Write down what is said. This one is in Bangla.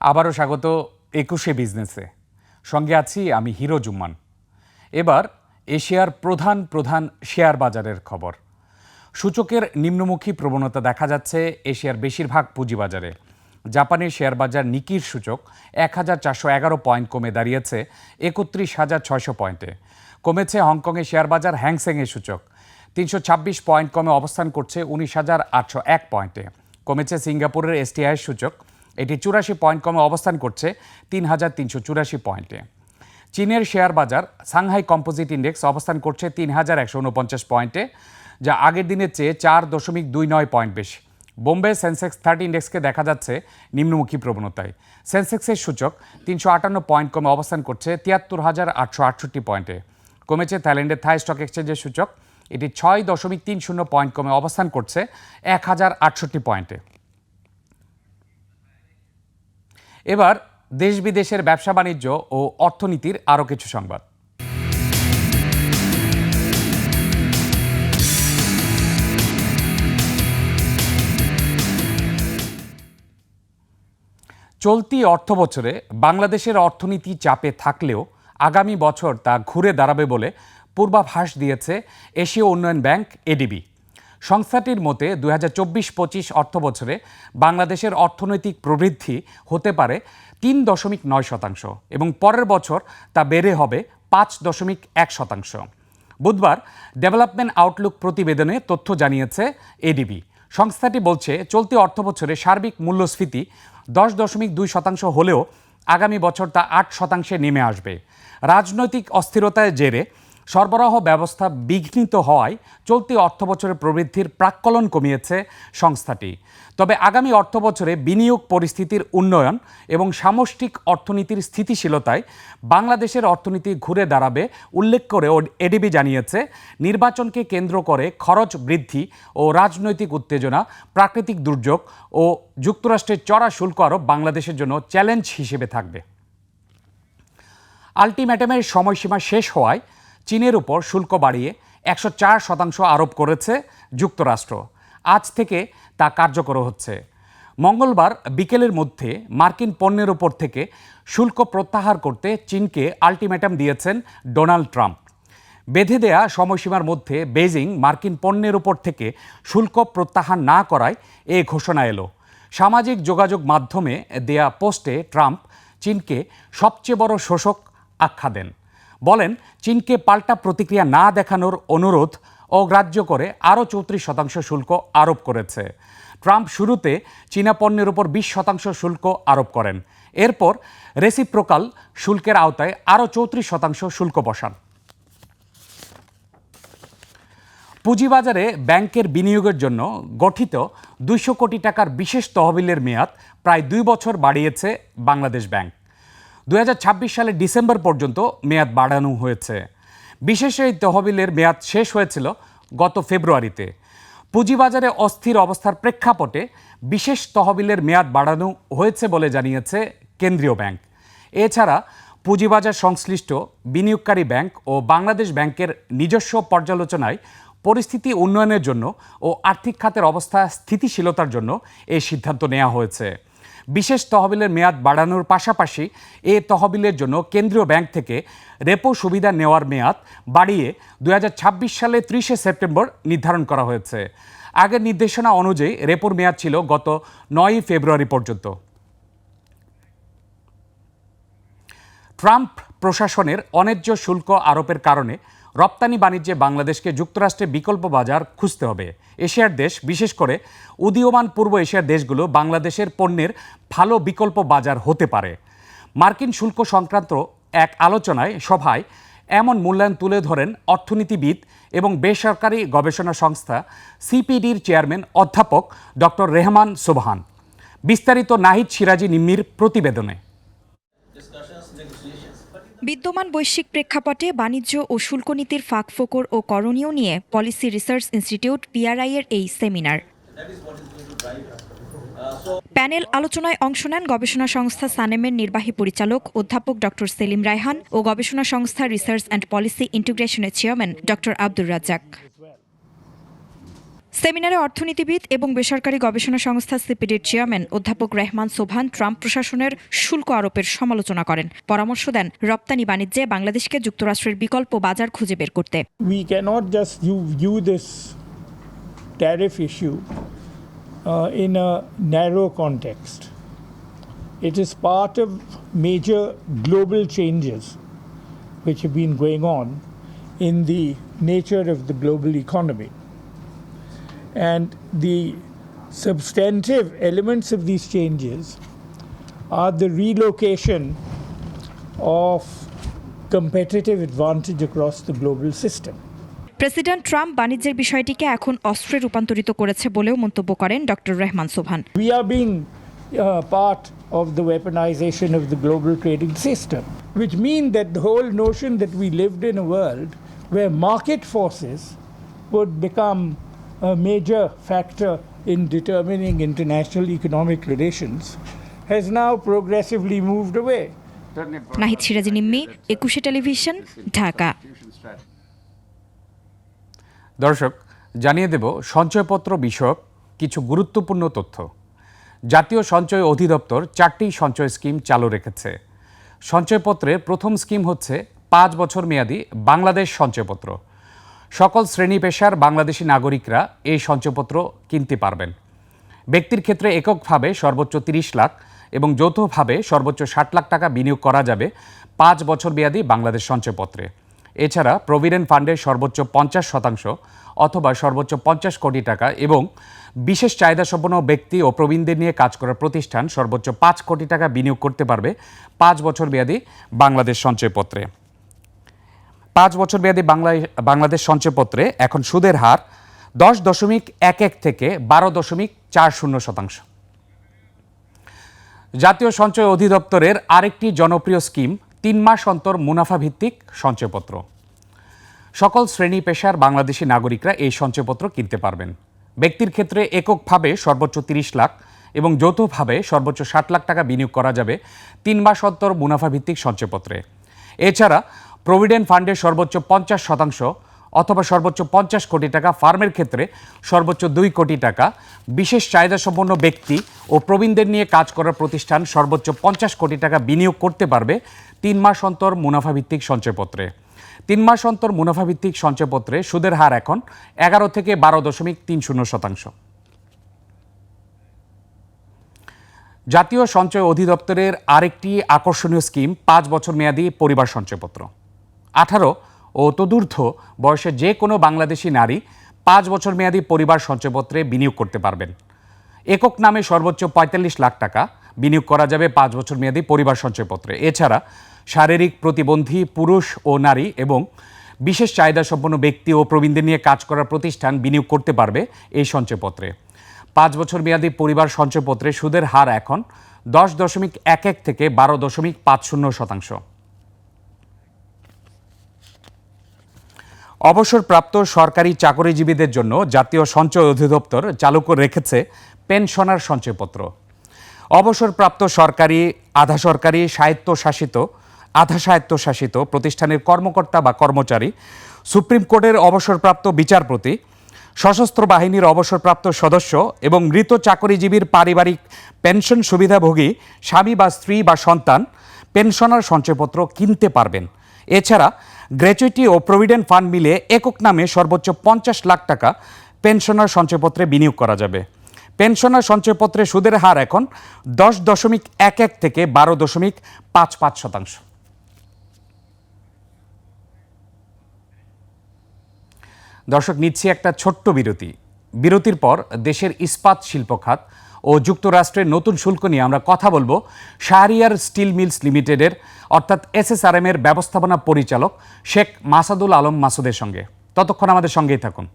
আবারও স্বাগত একুশে বিজনেসে। সঙ্গে আছি আমি হিরো জুম্মান। এবার এশিয়ার প্রধান প্রধান শেয়ার বাজারের খবর। সূচকের নিম্নমুখী প্রবণতা দেখা যাচ্ছে এশিয়ার বেশিরভাগ পুঁজিবাজারে জাপানের শেয়ার বাজার নিকির সূচক এক হাজার চারশো এগারো পয়েন্ট কমে দাঁড়িয়েছে একত্রিশ হাজার ছয়শো পয়েন্টে। কমেছে হংকংয়ের শেয়ার বাজার হ্যাংসেংয়ের সূচক। তিনশো ছাব্বিশ পয়েন্ট কমে অবস্থান করছে উনিশ হাজার আটশো এক পয়েন্টে। কমেছে সিঙ্গাপুরের এসটিআই সূচক এটি চুরাশি পয়েন্ট কমে অবস্থান করছে তিন হাজার তিনশো চুরাশি পয়েন্টে। চীনের শেয়ার বাজার সাংহাই কম্পোজিট ইন্ডেক্স অবস্থান করছে তিন হাজার একশো উনপঞ্চাশ পয়েন্টে, যা আগের দিনের চেয়ে চার দশমিক দুই নয় পয়েন্ট বেশি। বোম্বে সেন্সেক্স থার্টি ইন্ডেক্সকে দেখা যাচ্ছে নিম্নমুখী প্রবণতায়। সেন্সেক্সের সূচক তিনশো আটান্ন পয়েন্ট কমে অবস্থান করছে তিয়াত্তর হাজার আটশো আটষট্টি পয়েন্টে। কমেছে থাইল্যান্ডের থাই স্টক এক্সচেঞ্জের সূচক। এটি ছয় দশমিক তিন শূন্য পয়েন্ট কমে অবস্থান করছে এক হাজার আটষট্টি পয়েন্টে। এবার দেশ বিদেশের ব্যবসা বাণিজ্য ও অর্থনীতির আরও কিছু সংবাদ। চলতি অর্থবছরে বাংলাদেশের অর্থনীতি চাপে থাকলেও আগামী বছর তা ঘুরে দাঁড়াবে বলে পূর্বাভাস দিয়েছে এশীয় উন্নয়ন ব্যাংক এডিবি। সংস্থাটির মতে দু হাজার চব্বিশ পঁচিশ অর্থবছরে বাংলাদেশের অর্থনৈতিক প্রবৃদ্ধি হতে পারে তিন দশমিক নয় শতাংশ এবং পরের বছর তা বেড়ে হবে পাঁচ দশমিক এক শতাংশ। বুধবার ডেভেলপমেন্ট আউটলুক প্রতিবেদনে তথ্য জানিয়েছে এডিবি। সংস্থাটি বলছে, চলতি অর্থবছরে সার্বিক মূল্যস্ফীতি দশ দশমিক দুই শতাংশ হলেও আগামী বছর তা আট শতাংশে নেমে আসবে। রাজনৈতিক অস্থিরতায় জেরে সরবরাহ ব্যবস্থা বিঘ্নিত হওয়ায় চলতি অর্থবছরের প্রবৃদ্ধির প্রাক্কলন কমিয়েছে সংস্থাটি। তবে আগামী অর্থবছরে বিনিয়োগ পরিস্থিতির উন্নয়ন এবং সামষ্টিক অর্থনীতির স্থিতিশীলতায় বাংলাদেশের অর্থনীতি ঘুরে দাঁড়াবে উল্লেখ করে এডিবি জানিয়েছে, নির্বাচনকে কেন্দ্র করে খরচ বৃদ্ধি ও রাজনৈতিক উত্তেজনা, প্রাকৃতিক দুর্যোগ ও যুক্তরাষ্ট্রের চড়া শুল্ক আরোপ বাংলাদেশের জন্য চ্যালেঞ্জ হিসেবে থাকবে। আলটিমেটামের সময়সীমা শেষ হওয়ায় চীনের উপর শুল্ক বাড়িয়ে একশো চার শতাংশ আরোপ করেছে যুক্তরাষ্ট্র। আজ থেকে তা কার্যকর হচ্ছে। মঙ্গলবার বিকেলের মধ্যে মার্কিন পণ্যের উপর থেকে শুল্ক প্রত্যাহার করতে চীনকে আলটিমেটাম দিয়েছেন ডোনাল্ড ট্রাম্প। বেঁধে দেয়া সময়সীমার মধ্যে বেজিং মার্কিন পণ্যের উপর থেকে শুল্ক প্রত্যাহার না করায় এ ঘোষণা এলো। সামাজিক যোগাযোগ মাধ্যমে দেয়া পোস্টে ট্রাম্প চীনকে সবচেয়ে বড় শোষক আখ্যা দেন। বলেন, চীনকে পাল্টা প্রতিক্রিয়া না দেখানোর অনুরোধ অগ্রাহ্য করে আরও চৌত্রিশ শতাংশ শুল্ক আরোপ করেছে। ট্রাম্প শুরুতে চীনা পণ্যের উপর বিশ শতাংশ শুল্ক আরোপ করেন। এরপর রেসিপ্রোকাল শুল্কের আওতায় আরও চৌত্রিশ শতাংশ শুল্ক বসান। পুঁজিবাজারে ব্যাংকের বিনিয়োগের জন্য গঠিত দুইশো কোটি টাকার বিশেষ তহবিলের মেয়াদ প্রায় দুই বছর বাড়িয়েছে বাংলাদেশ ব্যাংক। দু হাজার ছাব্বিশ সালের ডিসেম্বর পর্যন্ত মেয়াদ বাড়ানো হয়েছে। বিশেষ এই তহবিলের মেয়াদ শেষ হয়েছিল গত ফেব্রুয়ারিতে। পুঁজিবাজারে অস্থির অবস্থার প্রেক্ষাপটে বিশেষ তহবিলের মেয়াদ বাড়ানো হয়েছে বলে জানিয়েছে কেন্দ্রীয় ব্যাংক। এছাড়া পুঁজিবাজার সংশ্লিষ্ট বিনিয়োগকারী ব্যাংক ও বাংলাদেশ ব্যাংকের নিজস্ব পর্যালোচনায় পরিস্থিতি উন্নয়নের জন্য ও আর্থিক খাতের অবস্থা স্থিতিশীলতার জন্য এই সিদ্ধান্ত নেওয়া হয়েছে। বিশেষ তহবিলের মেয়াদ বাড়ানোর পাশাপাশি এ তহবিলের জন্য কেন্দ্রীয় ব্যাংক থেকে রেপো সুবিধা নেওয়ার মেয়াদ বাড়িয়ে দু হাজার ছাব্বিশ সালে ত্রিশে সেপ্টেম্বর নির্ধারণ করা হয়েছে। আগের নির্দেশনা অনুযায়ী রেপোর মেয়াদ ছিল গত নয়ই ফেব্রুয়ারি পর্যন্ত। ট্রাম্প প্রশাসনের অন্যায্য শুল্ক আরোপের কারণে রপ্তানি বাণিজ্যে বাংলাদেশকে যুক্তরাষ্ট্রে বিকল্প বাজার খুঁজতে হবে। এশিয়ার দেশ, বিশেষ করে উদীয়মান পূর্ব এশিয়ার দেশগুলো বাংলাদেশের পণ্যের ভালো বিকল্প বাজার হতে পারে। মার্কিন শুল্ক সংক্রান্ত এক আলোচনায় সভায় এমন মূল্যায়ন তুলে ধরেন অর্থনীতিবিদ এবং বেসরকারি গবেষণা সংস্থা সিপিডির চেয়ারম্যান অধ্যাপক ডক্টর রেহমান সোবহান। বিস্তারিত নাহিদ সিরাজি নিম্মির প্রতিবেদনে। বিদ্যমান বৈশ্বিক প্রেক্ষাপটে বাণিজ্য ও শুল্ক নীতির ফাঁকফোকর ও করণীয় নিয়ে পলিসি রিসার্চ ইনস্টিটিউট পিআরআই এর এই সেমিনার। প্যানেল আলোচনায় অংশ নেন গবেষণা সংস্থা সানেমের নির্বাহী পরিচালক অধ্যাপক ডক্টর সেলিম রায়হান ও গবেষণা সংস্থা রিসার্চ অ্যান্ড পলিসি ইন্টিগ্রেশনের চেয়ারম্যান ডক্টর আব্দুর রাজ্জাক। সেমিনারে অর্থনীতিবিদ এবং বেসরকারি গবেষণা সংস্থা সিপিডির চেয়ারম্যান অধ্যাপক রেহমান সোভান ট্রাম্প প্রশাসনের শুল্ক আরোপের সমালোচনা করেন। পরামর্শ দেন রপ্তানি বাণিজ্যে বাংলাদেশকে যুক্তরাষ্ট্রের বিকল্প বাজার খুঁজে বের করতে। We can't just you you this tariff issue in a narrow context it is part of major global changes which have been going on in the nature of the global economic And the substantive elements of these changes are the relocation of competitive advantage across the global system. President Trump বাণিজ্যের বিষয়টিকে এখন অস্ত্রে রূপান্তরিত করেছে বলেও মন্তব্য করেন doctor Rehman Sobhan We are being uh, part of the weaponization of the global trading system, which means that the whole notion that we lived in a world where market forces would become a major factor in determining international economic relations has now progressively moved away. Nahid Siraji Nimmi Ekushey television Dhaka. দর্শক জানিয়ে দেব সঞ্চয়পত্র বিষয়ক কিছু গুরুত্বপূর্ণ তথ্য। জাতীয় সঞ্চয় অধিদপ্তর চারটি সঞ্চয় স্কিম চালু রেখেছে। সঞ্চয়পত্রের প্রথম স্কিম হচ্ছে পাঁচ বছর মেয়াদি বাংলাদেশ সঞ্চয়পত্র। সকল শ্রেণি পেশার বাংলাদেশি নাগরিকরা এই সঞ্চয়পত্র কিনতে পারবেন। ব্যক্তির ক্ষেত্রে এককভাবে সর্বোচ্চ তিরিশ লাখ এবং যৌথভাবে সর্বোচ্চ ষাট লাখ টাকা বিনিয়োগ করা যাবে পাঁচ বছর মেয়াদি বাংলাদেশ সঞ্চয়পত্রে। এছাড়া প্রভিডেন্ট ফান্ডের সর্বোচ্চ পঞ্চাশ শতাংশ অথবা সর্বোচ্চ পঞ্চাশ কোটি টাকা এবং বিশেষ চাহিদাসম্পন্ন ব্যক্তি ও প্রবীণদের নিয়ে কাজ করার প্রতিষ্ঠান সর্বোচ্চ পাঁচ কোটি টাকা বিনিয়োগ করতে পারবে পাঁচ বছর মেয়াদি বাংলাদেশ সঞ্চয়পত্রে। পাঁচ বছর মেয়াদী বাংলা বাংলাদেশ সঞ্চয়পত্রে এখন সুদের হার দশ দশমিক এক এক থেকে বারো দশমিক চার শূন্য শতাংশ। জাতীয় সঞ্চয় অধিদপ্তরের আরেকটি জনপ্রিয় স্কিম তিন মাস অন্তর মুনাফা ভিত্তিক সঞ্চয়পত্র। সকল শ্রেণি পেশার বাংলাদেশি নাগরিকরা এই সঞ্চয়পত্র কিনতে পারবেন। ব্যক্তির ক্ষেত্রে এককভাবে সর্বোচ্চ তিরিশ লাখ এবং যৌথভাবে সর্বোচ্চ ষাট লাখ টাকা বিনিয়োগ করা যাবে তিন মাস অন্তর মুনাফা ভিত্তিক সঞ্চয়পত্রে। এছাড়া প্রভিডেন্ট ফান্ডের সর্বোচ্চ পঞ্চাশ শতাংশ অথবা সর্বোচ্চ পঞ্চাশ কোটি টাকা ফার্মের ক্ষেত্রে সর্বোচ্চ দুই কোটি টাকা। বিশেষ চাহিদাসম্পন্ন ব্যক্তি ও প্রবীণদের নিয়ে কাজ করার প্রতিষ্ঠান সর্বোচ্চ পঞ্চাশ কোটি টাকা বিনিয়োগ করতে পারবে তিন মাস অন্তর মুনাফাভিত্তিক সঞ্চয়পত্রে। তিন মাস অন্তর মুনাফাভিত্তিক সঞ্চয়পত্রে সুদের হার এখন এগারো থেকে বারো দশমিক তিন শূন্য শতাংশ। জাতীয় সঞ্চয় অধিদপ্তরের আরেকটি আকর্ষণীয় স্কিম পাঁচ বছর মেয়াদী পরিবার সঞ্চয়পত্র। আঠারো ও তদূর্ধ্ব বয়সে যে কোনো বাংলাদেশি নারী পাঁচ বছর মেয়াদী পরিবার সঞ্চয়পত্রে বিনিয়োগ করতে পারবেন। একক নামে সর্বোচ্চ পঁয়তাল্লিশ লাখ টাকা বিনিয়োগ করা যাবে পাঁচ বছর মেয়াদী পরিবার সঞ্চয়পত্রে। এছাড়া শারীরিক প্রতিবন্ধী পুরুষ ও নারী এবং বিশেষ চাহিদা সম্পন্ন ব্যক্তি ও প্রবীণদের নিয়ে কাজ করার প্রতিষ্ঠান বিনিয়োগ করতে পারবে এই সঞ্চয়পত্রে। পাঁচ বছর মেয়াদী পরিবার সঞ্চয়পত্রে সুদের হার এখন দশ দশমিক এক এক থেকে বারো দশমিক পাঁচ শূন্য শতাংশ। অবসরপ্রাপ্ত সরকারি চাকরিজীবীদের জন্য জাতীয় সঞ্চয় অধিদপ্তর চালু করে রেখেছে পেনশনার সঞ্চয়পত্র। অবসরপ্রাপ্ত সরকারি, আধা সরকারি, স্বায়ত্তশাসিত, আধা স্বায়ত্তশাসিত প্রতিষ্ঠানের কর্মকর্তা বা কর্মচারী, সুপ্রিম কোর্টের অবসরপ্রাপ্ত বিচারপতি, সশস্ত্র বাহিনীর অবসরপ্রাপ্ত সদস্য এবং মৃত চাকরিজীবীর পারিবারিক পেনশন সুবিধাভোগী স্বামী বা স্ত্রী বা সন্তান পেনশনার সঞ্চয়পত্র কিনতে পারবেন। এছাড়া গ্র্যাচুইটি ও প্রভিডেন্ট ফান্ড মিলে একক নামে সর্বোচ্চ পঞ্চাশ লাখ টাকা পেনশনার সঞ্চয়পত্রে বিনিয়োগ করা যাবে। পেনশনার সঞ্চয়পত্রে সুদের হার এখন দশ দশমিক এক এক থেকে বারো দশমিক পাঁচ পাঁচ শতাংশ। দর্শক, নিচ্ছি একটা ছোট্ট বিরতি। বিরতির পর দেশের ইস্পাত শিল্প খাত ও যুক্তরাষ্ট্রের নতুন শুল্ক নিয়ে আমরা কথা বলব। শাহরিয়ার স্টিল মিলস লিমিটেডের, অর্থাৎ এসএসআরএম এর ব্যবস্থাপনা পরিচালক শেখ মাসাদুল আলম মাসুদের সঙ্গে। ততক্ষণ আমাদের সঙ্গেই থাকুন।